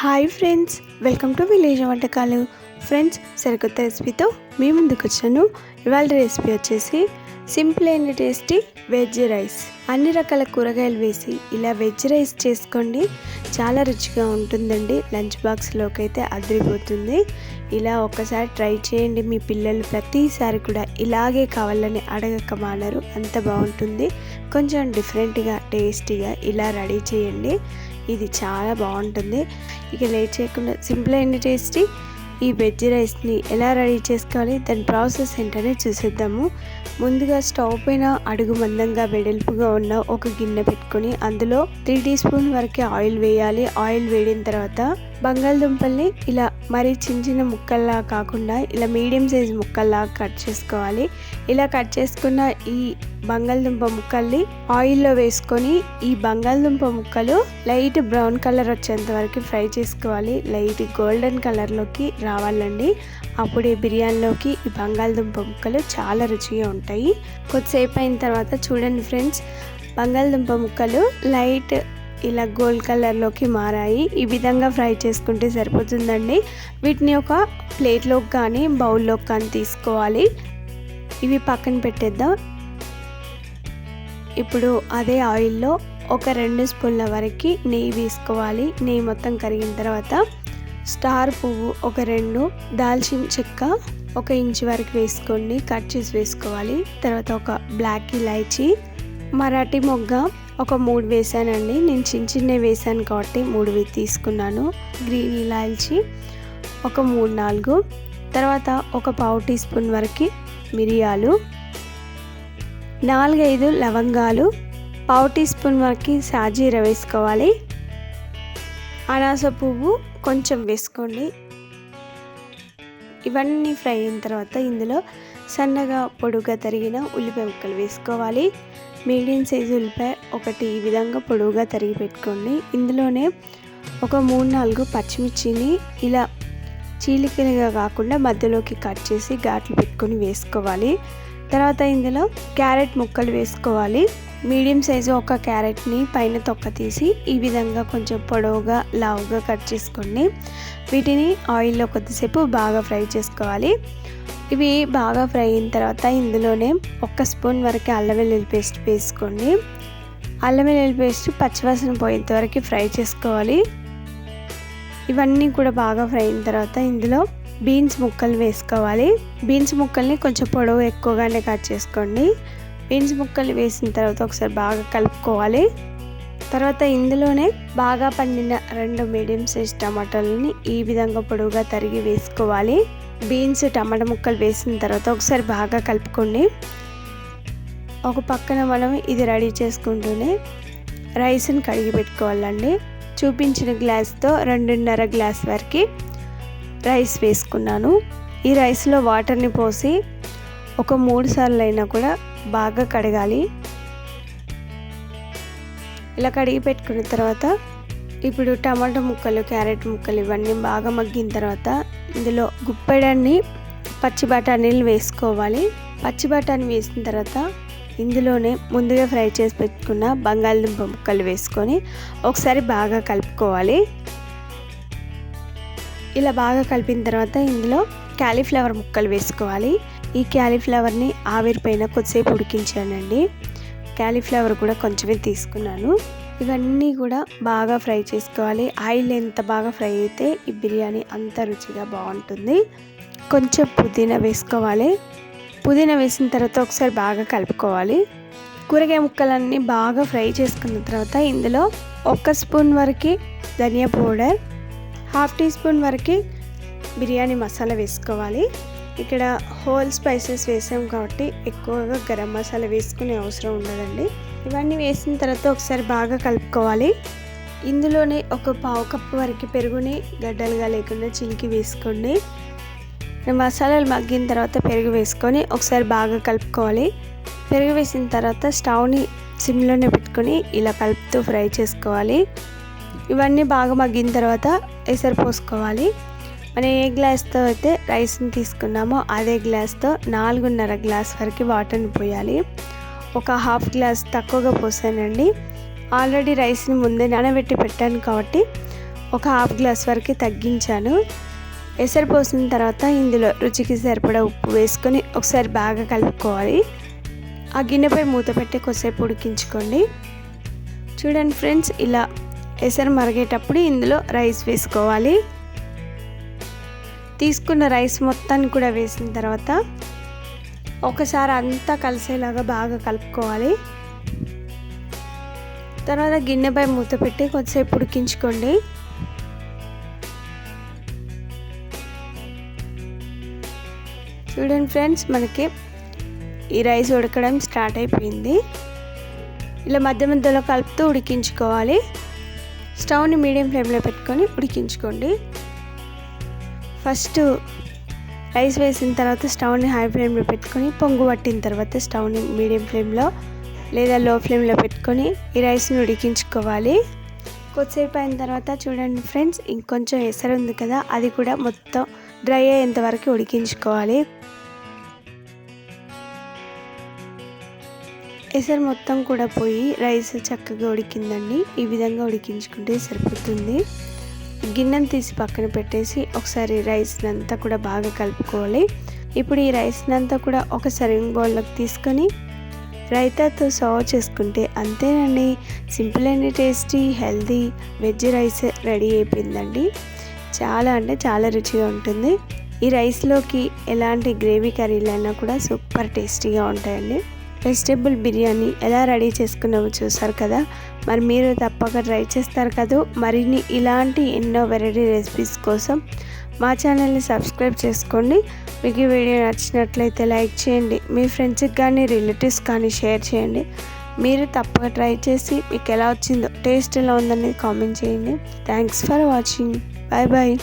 Hi friends welcome to village వంటకాలు. Friends సరికొత్త రెసిపీతో మీ ముందుకు వచ్చాను ఇవాళ రెసిపీ వచ్చేసి simple and tasty veg rice. అన్ని రకాల కూరగాయలు వేసి ఇలా వెజ్ రైస్ చేసుకోండి. చాలా రుచిగా ఉంటుందండి. లంచ్ బాక్స్లోకి అయితే అదిరిపోతుంది. ఇలా ఒక్కసారి ట్రై చేయండి. మీ పిల్లలు ప్రతిసారి కూడా ఇలాగే కావాలని అడగక మానరు. అంత బాగుంటుంది. కొంచెం డిఫరెంట్గా టేస్టీగా ఇలా రెడీ చేయండి. ఇది చాలా బాగుంటుంది. ఇక లేట్ చేయకుండా సింపుల్ అండ్ టేస్టీ ఈ వెజ్ రైస్ని ఎలా రెడీ చేసుకోవాలి దాని ప్రాసెస్ ఏంటనే చూసేద్దాము. ముందుగా స్టవ్ పైన అడుగు మందంగా వెడల్పుగా ఉన్న ఒక గిన్నె పెట్టుకొని అందులో త్రీ టీ స్పూన్ వరకే ఆయిల్ వేయాలి. ఆయిల్ వేడిన తర్వాత బంగాళదుంపల్ని ఇలా మరీ చిన్న చిన్న ముక్కల్లా కాకుండా ఇలా మీడియం సైజ్ ముక్కల్లా కట్ చేసుకోవాలి. ఇలా కట్ చేసుకున్న ఈ బంగాళదుంప ముక్కల్ని ఆయిల్లో వేసుకొని ఈ బంగాళదుంప ముక్కలు లైట్ బ్రౌన్ కలర్ వచ్చేంత వరకు ఫ్రై చేసుకోవాలి. లైట్ గోల్డెన్ కలర్లోకి రావాలండి. అప్పుడే బిర్యానీలోకి ఈ బంగాళదుంప ముక్కలు చాలా రుచిగా ఉంటాయి. కొద్దిసేపు అయిన తర్వాత చూడండి ఫ్రెండ్స్ బంగాళదుంప ముక్కలు లైట్ ఇలా గోల్డ్ కలర్లోకి మారాయి. ఈ విధంగా ఫ్రై చేసుకుంటే సరిపోతుందండి. వీటిని ఒక ప్లేట్లోకి కానీ బౌల్లోకి కానీ తీసుకోవాలి. ఇవి పక్కన పెట్టేద్దాం. ఇప్పుడు అదే ఆయిల్లో ఒక రెండు స్పూన్ల వరకు నెయ్యి వేసుకోవాలి. నెయ్యి మొత్తం కరిగిన తర్వాత స్టార్ పువ్వు ఒక రెండు దాల్చిన చెక్క ఒక ఇంచు వరకు వేసుకోండి కట్ చేసి వేసుకోవాలి. తర్వాత ఒక బ్లాక్ ఇలాచీ మరాఠీ మొగ్గ ఒక మూడు వేసానండి. నేను చిన్న చిన్న వేసాను కాబట్టి మూడు తీసుకున్నాను. గ్రీన్ ఇలాచి ఒక మూడు నాలుగు. తర్వాత ఒక పావు టీ స్పూన్ వరకు మిరియాలు. నాలుగైదు లవంగాలు. పావు టీ స్పూన్ వరకు సాజీర వేసుకోవాలి. అనాస పువ్వు కొంచెం వేసుకోండి. ఇవన్నీ ఫ్రై అయిన తర్వాత ఇందులో సన్నగా పొడుగా తరిగిన ఉల్లిపాయ ముక్కలు వేసుకోవాలి. మీడియం సైజు ఉల్లిపాయ ఒకటి ఈ విధంగా పొడవుగా తరిగి పెట్టుకోండి. ఇందులోనే ఒక మూడు నాలుగు పచ్చిమిర్చిని ఇలా చీలికలుగా కాకుండా మధ్యలోకి కట్ చేసి ఘాట్లు పెట్టుకొని వేసుకోవాలి. తర్వాత ఇందులో క్యారెట్ ముక్కలు వేసుకోవాలి. మీడియం సైజు ఒక క్యారెట్ని పైన తొక్క తీసి ఈ విధంగా కొంచెం పొడవుగా లావుగా కట్ చేసుకోండి వీటిని ఆయిల్లో కొద్దిసేపు బాగా ఫ్రై చేసుకోవాలి. ఇవి బాగా ఫ్రై అయిన తర్వాత ఇందులోనే ఒక్క స్పూన్ వరకు అల్లం వెల్లుల్లి పేస్ట్ వేసుకోండి అల్లం వెల్లుల్లి పేస్ట్ పచ్చివాసన పోయేంత వరకు ఫ్రై చేసుకోవాలి. ఇవన్నీ కూడా బాగా ఫ్రై అయిన తర్వాత ఇందులో బీన్స్ ముక్కలు వేసుకోవాలి. బీన్స్ ముక్కల్ని కొంచెం పొడవు ఎక్కువగానే కట్ చేసుకోండి. బీన్స్ ముక్కలు వేసిన తర్వాత ఒకసారి బాగా కలుపుకోవాలి. తర్వాత ఇందులోనే బాగా పండిన రెండు మీడియం సైజ్ టమాటాలని ఈ విధంగా పొడవుగా తరిగి వేసుకోవాలి. బీన్స్ టమాటా ముక్కలు వేసిన తర్వాత ఒకసారి బాగా కలుపుకోండి. ఒక పక్కన మనం ఇది రెడీ చేసుకుంటూనే రైస్ని కడిగి పెట్టుకోవాలండి. చూపించిన గ్లాస్తో రెండున్నర గ్లాస్ వరకు రైస్ వేసుకున్నాను. ఈ రైస్లో వాటర్ని పోసి ఒక మూడు సార్లు అయినా కూడా బాగా కడగాలి. ఇలా కడిగి పెట్టుకున్న తర్వాత ఇప్పుడు టమాటా ముక్కలు క్యారెట్ ముక్కలు ఇవన్నీ బాగా మగ్గిన తర్వాత ఇందులో గుప్పెడన్ని పచ్చి బఠానీలు వేసుకోవాలి. పచ్చి బఠానీ వేసిన తర్వాత ఇందులోనే ముందుగా ఫ్రై చేసి పెట్టుకున్న బంగాళదుంప ముక్కలు వేసుకొని ఒకసారి బాగా కలుపుకోవాలి. ఇలా బాగా కలిపిన తర్వాత ఇందులో క్యాలీఫ్లవర్ ముక్కలు వేసుకోవాలి. ఈ క్యాలీఫ్లవర్ని ఆవిరిపైన కొద్దిసేపు ఉడికించానండి. క్యాలీఫ్లవర్ కూడా కొంచెమే తీసుకున్నాను. ఇవన్నీ కూడా బాగా ఫ్రై చేసుకోవాలి. ఆయిల్ ఎంత బాగా ఫ్రై అయితే ఈ బిర్యానీ అంత రుచిగా బాగుంటుంది. కొంచెం పుదీనా వేసుకోవాలి. పుదీనా వేసిన తర్వాత ఒకసారి బాగా కలుపుకోవాలి. కూరగాయ ముక్కలన్నీ బాగా ఫ్రై చేసుకున్న తర్వాత ఇందులో ఒక స్పూన్ వరకు ధనియా పౌడర్ హాఫ్ టీ స్పూన్ వరకు బిర్యానీ మసాలా వేసుకోవాలి. ఇక్కడ హోల్ స్పైసెస్ వేసాం కాబట్టి ఎక్కువగా గరం మసాలా వేసుకునే అవసరం ఉండదండి. ఇవన్నీ వేసిన తర్వాత ఒకసారి బాగా కలుపుకోవాలి. ఇందులోనే ఒక పావు కప్పు వరకు పెరుగుని గడ్డలుగా లేకుండా చిలికి వేసుకోండి. మసాలాలు మగ్గిన తర్వాత పెరుగు వేసుకొని ఒకసారి బాగా కలుపుకోవాలి. పెరుగు వేసిన తర్వాత స్టవ్ని సిమ్లోనే పెట్టుకొని ఇలా కలుపుతూ ఫ్రై చేసుకోవాలి. ఇవన్నీ బాగా మగ్గిన తర్వాత ఎసరు పోసుకోవాలి. మనం ఏ గ్లాస్తో అయితే రైస్ని తీసుకున్నామో అదే గ్లాస్తో నాలుగున్నర గ్లాస్ వరకు వాటర్ని పోయాలి. ఒక హాఫ్ గ్లాస్ తక్కువగా పోసానండి. ఆల్రెడీ రైస్ని ముందే నానబెట్టి పెట్టాను కాబట్టి ఒక హాఫ్ గ్లాస్ వరకు తగ్గించాను. ఎసరు పోసిన తర్వాత ఇందులో రుచికి సరిపడా ఉప్పు వేసుకొని ఒకసారి బాగా కలుపుకోవాలి. ఆ గిన్నెపై మూత పెట్టి కొద్దిసేపు ఉడికించుకోండి. చూడండి ఫ్రెండ్స్ ఇలా ఎసరు మరిగేటప్పుడు ఇందులో రైస్ వేసుకోవాలి. తీసుకున్న రైస్ మొత్తాన్ని కూడా వేసిన తర్వాత ఒకసారి అంతా కలిసేలాగా బాగా కలుపుకోవాలి. తర్వాత గిన్నెపై మూత పెట్టి కొద్దిసేపు ఉడికించుకోండి. చూడండి ఫ్రెండ్స్ మనకి ఈ రైస్ ఉడకడం స్టార్ట్ అయిపోయింది. ఇలా మధ్య మధ్యలో కలుపుతూ ఉడికించుకోవాలి. స్టవ్ని మీడియం ఫ్లేమ్లో పెట్టుకొని ఉడికించుకోండి. ఫస్ట్ రైస్ వేసిన తర్వాత స్టవ్ని హై ఫ్లేమ్లో పెట్టుకొని పొంగు పట్టిన తర్వాత స్టవ్ని మీడియం ఫ్లేమ్లో లేదా లో ఫ్లేమ్లో పెట్టుకొని ఈ రైస్ని ఉడికించుకోవాలి. కొద్దిసేపు అయిన తర్వాత చూడండి ఫ్రెండ్స్ ఇంకొంచెం ఎసరు ఉంది కదా అది కూడా మొత్తం డ్రై అయ్యేంత వరకు ఉడికించుకోవాలి. ఎసరు మొత్తం కూడా పోయి రైస్ చక్కగా ఉడికిందండి. ఈ విధంగా ఉడికించుకుంటే సరిపోతుంది. గిన్నెను తీసి పక్కన పెట్టేసి ఒకసారి రైస్నంతా కూడా బాగా కలుపుకోవాలి. ఇప్పుడు ఈ రైస్ అంతా కూడా ఒక సర్వింగ్ బౌల్లోకి తీసుకొని రైతాతో సర్వ్ చేసుకుంటే అంతేనండి. Simple and tasty healthy veg rice ready అయిపోయిందండి. చాలా అంటే చాలా రుచిగా ఉంటుంది. ఈ రైస్లోకి ఎలాంటి గ్రేవీ కర్రీలైనా కూడా సూపర్ టేస్టీగా ఉంటాయండి. వెజిటేబుల్ బిర్యానీ ఎలా రెడీ చేసుకున్నామో చూసారు కదా? మరి మీరు తప్పక ట్రై చేస్తారు కదా? మరిన్ని ఇలాంటి ఎన్నో వెరైటీ రెసిపీస్ కోసం మా ఛానల్ని సబ్స్క్రైబ్ చేసుకోండి. మీకు ఈ వీడియో నచ్చినట్లయితే లైక్ చేయండి. మీ ఫ్రెండ్స్కి కానీ రిలేటివ్స్ కానీ షేర్ చేయండి. మీరు తప్పక ట్రై చేసి మీకు ఎలా వచ్చిందో టేస్ట్ ఎలా ఉందనేది కామెంట్ చేయండి. Thanks for watching. Bye bye